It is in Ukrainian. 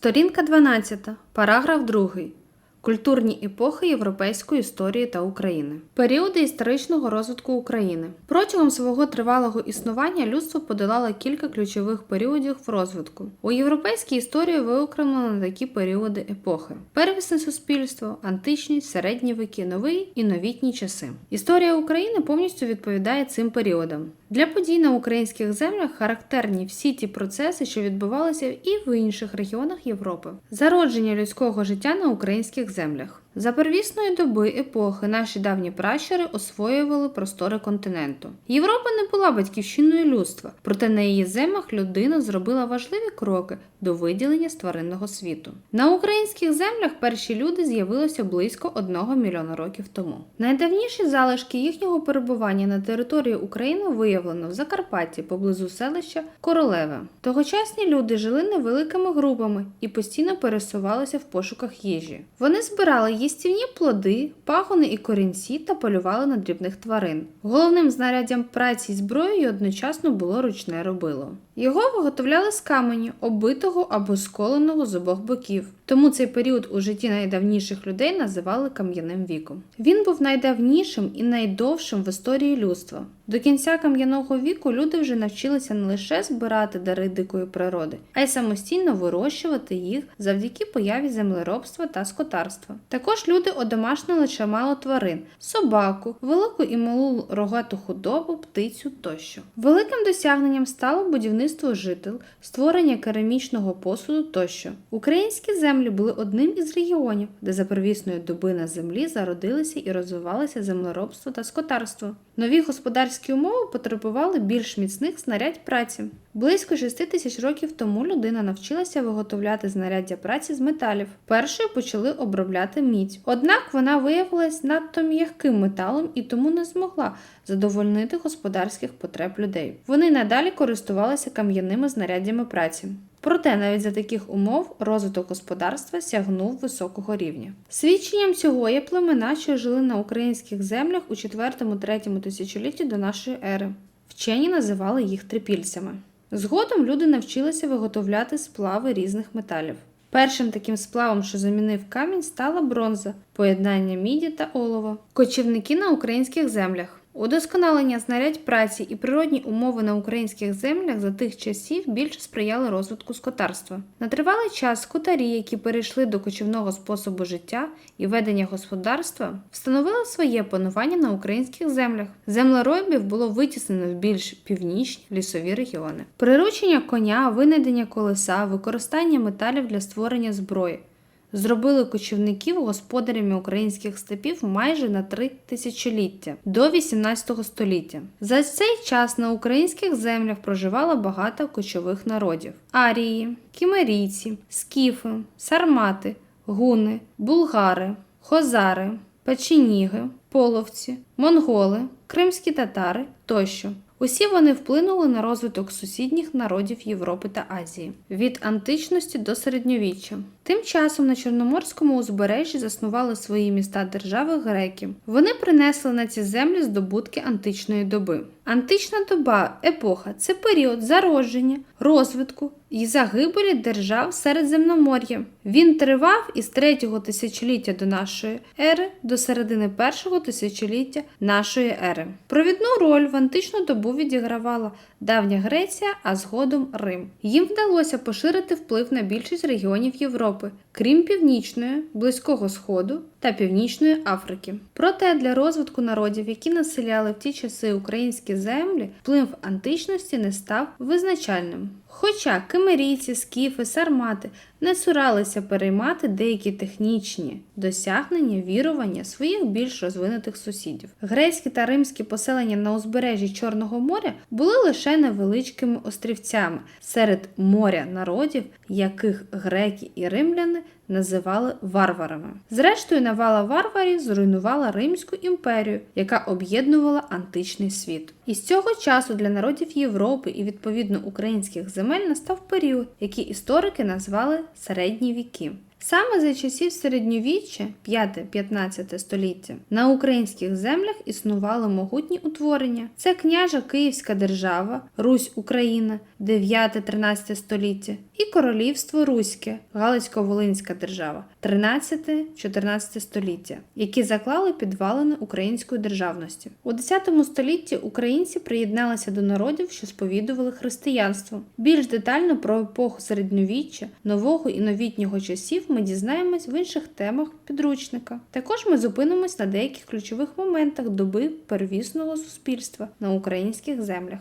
Сторінка 12, параграф 2. Культурні епохи європейської історії та України. Періоди історичного розвитку України. Протягом свого тривалого існування людство подолало кілька ключових періодів в розвитку. У європейській історії виокремлено такі періоди епохи: первісне суспільство, античність, середні віки, новий і новітні часи. Історія України повністю відповідає цим періодам. Для подій на українських землях характерні всі ті процеси, що відбувалися і в інших регіонах Європи. Зародження людського життя на українських землях. За первісної доби епохи наші давні пращури освоювали простори континенту. Європа не була батьківщиною людства, проте на її землях людина зробила важливі кроки до виділення з тваринного світу. На українських землях перші люди з'явилися близько одного мільйона років тому. Найдавніші залишки їхнього перебування на території України виявлено в Закарпатті поблизу селища Королеве. Тогочасні люди жили невеликими групами і постійно пересувалися в пошуках їжі. Вони збирали їстівні плоди, пагони і корінці та полювали на дрібних тварин. Головним знаряддям праці і зброєю одночасно було ручне робило. Його виготовляли з каменю, оббитого або сколеного з обох боків. Тому цей період у житті найдавніших людей називали кам'яним віком. Він був найдавнішим і найдовшим в історії людства. До кінця кам'яного віку люди вже навчилися не лише збирати дари дикої природи, а й самостійно вирощувати їх завдяки появі землеробства та скотарства. Також люди одомашнили чимало тварин: собаку, велику і малу рогату худобу, птицю тощо. Великим досягненням стало будівництво жител, створення керамічного посуду тощо. Українські землі були одним із регіонів, де за первісної доби на землі зародилися і розвивалися землеробство та скотарство. Нові господарські умови потребували більш міцних знарядь праці. Близько 6 тисяч років тому людина навчилася виготовляти знаряддя праці з металів. Першою почали обробляти мідь. Однак вона виявилась надто м'яким металом і тому не змогла задовольнити господарських потреб людей. Вони надалі користувалися кам'яними знаряддями праці. Проте навіть за таких умов розвиток господарства сягнув високого рівня. Свідченням цього є племена, що жили на українських землях у 4-3 тисячолітті до нашої ери. Вчені називали їх трипільцями. Згодом люди навчилися виготовляти сплави різних металів. Першим таким сплавом, що замінив камінь, стала бронза, поєднання міді та олова. Кочівники на українських землях. Удосконалення знарядь праці і природні умови на українських землях за тих часів більше сприяли розвитку скотарства. На тривалий час скотарі, які перейшли до кочівного способу життя і ведення господарства, встановили своє панування на українських землях. Землеробів було витіснено в більш північні лісові регіони. Приручення коня, винайдення колеса, використання металів для створення зброї зробили кочівників господарями українських степів майже на три тисячоліття до 18 століття. За цей час на українських землях проживало багато кочових народів: арії, кімерійці, скіфи, сармати, гуни, булгари, хозари, печеніги, половці, монголи, кримські татари тощо. Усі вони вплинули на розвиток сусідніх народів Європи та Азії від античності до середньовіччя. Тим часом на Чорноморському узбережжі заснували свої міста держави греки. Вони принесли на ці землі здобутки античної доби. Антична доба, епоха це період зародження, розвитку і загибелі держав Середземномор'я. Він тривав із третього тисячоліття до нашої ери до середини першого тисячоліття нашої ери. Провідну роль в античну добу відігравала давня Греція, а згодом Рим. Їм вдалося поширити вплив на більшість регіонів Європи, крім Північної, Близького Сходу та Північної Африки. Проте для розвитку народів, які населяли в ті часи українські землі, вплив античності не став визначальним. Хоча кимерійці, скіфи, сармати не цуралися переймати деякі технічні досягнення вірування своїх більш розвинутих сусідів. Грецькі та римські поселення на узбережжі Чорного моря були лише невеличкими острівцями серед моря народів, яких греки і римляни називали варварами. Зрештою, навала варварів зруйнувала Римську імперію, яка об'єднувала античний світ. І з цього часу для народів Європи і відповідно українських земель настав період, який історики назвали середні віки. Саме за часів середньовіччя, 5-15 століття, на українських землях існували могутні утворення. Це княжа Київська держава, Русь Україна, 9-13 століття, і королівство Руське, Галицько-Волинська держава, 13-14 століття, які заклали підвалини української державності. У 10 столітті українці приєдналися до народів, що сповідували християнство. Більш детально про епоху середньовіччя, нового і новітнього часів ми дізнаємось в інших темах підручника. Також ми зупинимось на деяких ключових моментах доби первісного суспільства на українських землях.